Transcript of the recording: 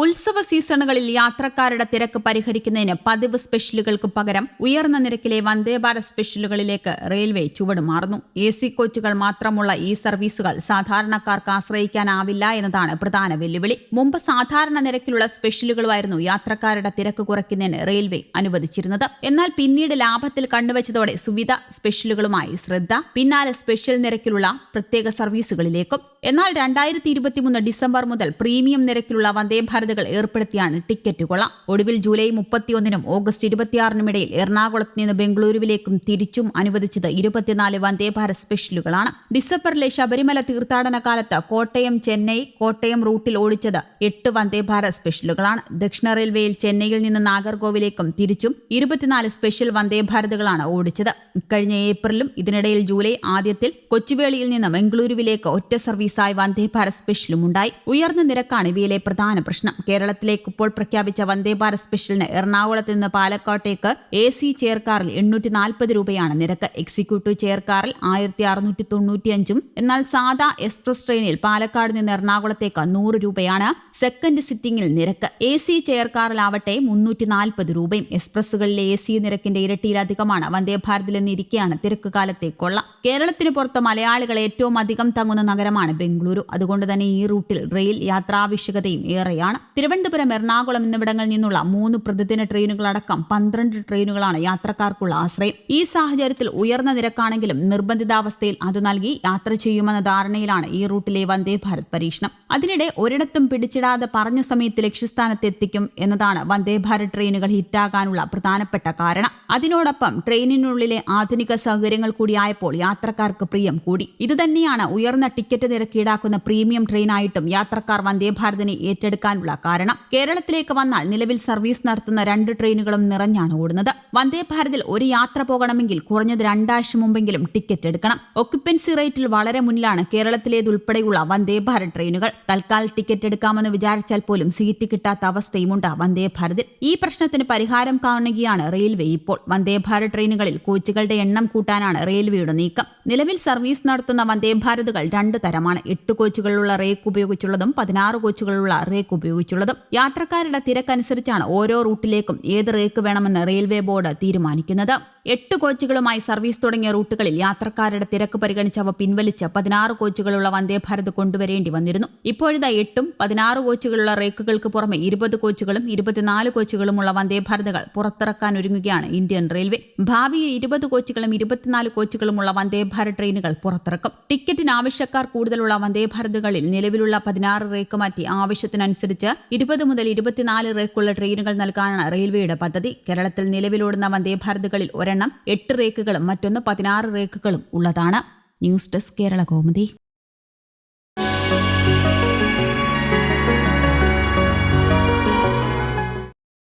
ഉത്സവ സീസണുകളിൽ യാത്രക്കാരുടെ തിരക്ക് പരിഹരിക്കുന്നതിന് പതിവ് സ്പെഷ്യലുകൾക്ക് പകരം ഉയർന്ന നിരക്കിലെ വന്ദേഭാരത് സ്പെഷ്യലുകളിലേക്ക് റെയിൽവേ ചുവടുമാറുന്നു എ സി കോച്ചുകൾ മാത്രമുള്ള ഈ സർവീസുകൾ സാധാരണക്കാർക്ക് ആശ്രയിക്കാനാവില്ല എന്നതാണ് പ്രധാന വെല്ലുവിളി. മുമ്പ് സാധാരണ നിരക്കിലുള്ള സ്പെഷ്യലുകളുമായിരുന്നു യാത്രക്കാരുടെ തിരക്ക് കുറയ്ക്കുന്നതിന് റെയിൽവേ അനുവദിച്ചിരുന്നത്. എന്നാൽ പിന്നീട് ലാഭത്തിൽ കണ്ടുവച്ചതോടെ സുവിധ സ്പെഷ്യലുകളുമായി ശ്രദ്ധ പിന്നാലെ സ്പെഷ്യൽ നിരക്കിലുള്ള പ്രത്യേക സർവീസുകളിലേക്കും. എന്നാൽ രണ്ടായിരത്തി ഡിസംബർ മുതൽ പ്രീമിയം നിരക്കിലുള്ള വന്ദേഭാരതുകൾ ഏർപ്പെടുത്തിയാണ് ടിക്കറ്റ് കൊള. ഒടുവിൽ ജൂലൈ മുപ്പത്തിയൊന്നിനും ഓഗസ്റ്റ് ഇരുപത്തിയാറിനും ഇടയിൽ എറണാകുളത്ത് നിന്ന് ബംഗളൂരുവിലേക്കും തിരിച്ചും അനുവദിച്ചത് ഇരുപത്തിനാല് വന്ദേഭാരത് സ്പെഷ്യലുകളാണ്. ഡിസംബറിലെ ശബരിമല തീർത്ഥാടന കാലത്ത് കോട്ടയം ചെന്നൈ കോട്ടയം റൂട്ടിൽ ഓടിച്ചത് എട്ട് വന്ദേഭാരത് സ്പെഷ്യലുകളാണ്. ദക്ഷിണ റെയിൽവേയിൽ ചെന്നൈയിൽ നിന്ന് നാഗർകോവിലേക്കും തിരിച്ചും ഇരുപത്തിനാല് സ്പെഷ്യൽ വന്ദേ ഭാരതുകളാണ് ഓടിച്ചത്. കഴിഞ്ഞ ഏപ്രിലും ഇതിനിടയിൽ ജൂലൈ ആദ്യത്തിൽ കൊച്ചുവേളിയിൽ നിന്ന് ബംഗളൂരുവിലേക്ക് ഒറ്റ സർവീസായി വന്ദേഭാരത് സ്പെഷ്യലും ഉണ്ടായി. ഉയർന്ന നിരക്കാണ് ഇവയിലെ പ്രധാന പ്രശ്നം. കേരളത്തിലേക്ക് ഇപ്പോൾ പ്രഖ്യാപിച്ച വന്ദേഭാരത് സ്പെഷ്യലിന് എറണാകുളത്ത് നിന്ന് പാലക്കാട്ടേക്ക് എ സി ചെയർ കാറിൽ എണ്ണൂറ്റി നാൽപ്പത് രൂപയാണ് നിരക്ക്. എക്സിക്യൂട്ടീവ് ചെയർ കാറിൽ ആയിരത്തി അറുന്നൂറ്റി തൊണ്ണൂറ്റിയഞ്ചും എന്നാൽ സാധാ എക്സ്പ്രസ് ട്രെയിനിൽ പാലക്കാട് നിന്ന് എറണാകുളത്തേക്ക് നൂറ് രൂപയാണ് സെക്കൻഡ് സിറ്റിംഗിൽ നിരക്ക്. എ സി ചെയർ കാറിലാവട്ടെ മുന്നൂറ്റി നാൽപ്പത് രൂപയും. എക്സ്പ്രസ്സുകളിലെ എ സി നിരക്കിന്റെ ഇരട്ടിയിലധികമാണ്. വന്ദേഭാരതിൽ നിന്നിരിക്കെയാണ് തിരക്ക് കാലത്തേക്കുള്ള കൊള്ള. കേരളത്തിന് പുറത്ത് മലയാളികൾ ഏറ്റവും അധികം തങ്ങുന്ന നഗരമാണ് ബംഗളൂരു. അതുകൊണ്ട് തന്നെ ഈ റൂട്ടിൽ റെയിൽ യാത്രാവശ്യകതയും ഏറെയാണ്. തിരുവനന്തപുരം എറണാകുളം എന്നിവിടങ്ങളിൽ നിന്നുള്ള മൂന്ന് പ്രതിദിന ട്രെയിനുകളടക്കം പന്ത്രണ്ട് ട്രെയിനുകളാണ് യാത്രക്കാർക്കുള്ള ആശ്രയം. ഈ സാഹചര്യത്തിൽ ഉയർന്ന നിരക്കാണെങ്കിലും നിർബന്ധിതാവസ്ഥയിൽ അത് നൽകി യാത്ര ചെയ്യുമെന്ന ധാരണയിലാണ് ഈ റൂട്ടിലെ വന്ദേ ഭാരത് പരീക്ഷണം. അതിനിടെ ഒരിടത്തും പിടിച്ചിടാതെ പറഞ്ഞ സമയത്ത് ലക്ഷ്യസ്ഥാനത്ത് എത്തിക്കും എന്നതാണ് വന്ദേ ഭാരത് ട്രെയിനുകൾ ഹിറ്റാകാനുള്ള പ്രധാനപ്പെട്ട കാരണം. അതിനോടൊപ്പം ട്രെയിനിനുള്ളിലെ ആധുനിക സൗകര്യങ്ങൾ കൂടിയായപ്പോൾ യാത്രക്കാർക്ക് പ്രിയം കൂടി. ഇതുതന്നെയാണ് ഉയർന്ന ടിക്കറ്റ് നിരക്ക് ഈടാക്കുന്ന പ്രീമിയം ട്രെയിനായിട്ടും യാത്രക്കാർ വന്ദേ ഭാരതിനെ ഏറ്റെടുക്കാനുള്ള കാരണം. കേരളത്തിലേക്ക് വന്നാൽ നിലവിൽ സർവീസ് നടത്തുന്ന രണ്ട് ട്രെയിനുകളും നിറഞ്ഞാണ് ഓടുന്നത്. വന്ദേ ഭാരതിൽ ഒരു യാത്ര പോകണമെങ്കിൽ കുറഞ്ഞത് രണ്ടാഴ്ച മുമ്പെങ്കിലും ടിക്കറ്റ് എടുക്കണം. ഒക്യുപ്പൻസി റേറ്റിൽ വളരെ മുന്നിലാണ് കേരളത്തിലേതുൾപ്പെടെയുള്ള വന്ദേ ഭാരത് ട്രെയിനുകൾ. തൽക്കാൽ ടിക്കറ്റ് എടുക്കാമെന്ന് വിചാരിച്ചാൽ പോലും സീറ്റ് കിട്ടാത്ത അവസ്ഥയുമുണ്ട് വന്ദേ ഭാരതിൽ. ഈ പ്രശ്നത്തിന് പരിഹാരം കാണുകയാണ് റെയിൽവേ ഇപ്പോൾ. വന്ദേ ഭാരത് ട്രെയിനുകളിൽ കോച്ചുകളുടെ എണ്ണം കൂട്ടാനാണ് റെയിൽവേയുടെ നീക്കം. നിലവിൽ സർവീസ് നടത്തുന്ന വന്ദേ ഭാരതുകൾ രണ്ട് തരമാണ്. എട്ട് കോച്ചുകളുള്ള റേക്ക് ഉപയോഗിച്ചുള്ളതും പതിനാറ് കോച്ചുകളുള്ള റേക്ക് ഉപയോഗിച്ചുള്ളതും യാത്രക്കാരുടെ തിരക്കനുസരിച്ചാണ് ഓരോ റൂട്ടിലേക്കും ഏത് റേക്ക് വേണമെന്ന് റെയിൽവേ ബോർഡ് തീരുമാനിക്കുന്നത്. എട്ട് കോച്ചുകളുമായി സർവീസ് തുടങ്ങിയ റൂട്ടുകളിൽ യാത്രക്കാരുടെ തിരക്ക് പരിഗണിച്ച് അവ പിൻവലിച്ച് പതിനാറ് കോച്ചുകളുള്ള വന്ദേ ഭാരത് കൊണ്ടുവരേണ്ടി വന്നിരുന്നു. ഇപ്പോഴത്തെ എട്ടും പതിനാറ് കോച്ചുകളുള്ള റേക്കുകൾക്ക് പുറമെ ഇരുപത് കോച്ചുകളും ഇരുപത്തിനാല് കോച്ചുകളുമുള്ള വന്ദേ ഭാരതുകൾ പുറത്തിറക്കാൻ ഒരുങ്ങുകയാണ് ഇന്ത്യൻ റെയിൽവേ. ഭാവിയിൽ ഇരുപത് കോച്ചുകളും ഇരുപത്തിനാല് കോച്ചുകളുമുള്ള വന്ദേ ഭാരത് ട്രെയിനുകൾ പുറത്തിറക്കും. ടിക്കറ്റിന് ആവശ്യക്കാർ കൂടുതലുള്ള വന്ദേ ഭാരതുകളിൽ നിലവിലുള്ള പതിനാറ് റേക്ക് മാറ്റി ആവശ്യത്തിനനുസരിച്ച് ഇരുപത് മുതൽ ഇരുപത്തിനാല് റേക്കുള്ള ട്രെയിനുകൾ നൽകാനാണ് റെയിൽവേയുടെ പദ്ധതി. കേരളത്തിൽ നിലവിലോടുന്ന വന്ദേ ഭാരതുകളിൽ ഒരെണ്ണം എട്ട് റേക്കുകളും മറ്റൊന്ന് പതിനാറ് റേക്കുകളും ഉള്ളതാണ്. News desk Kerala കോമതി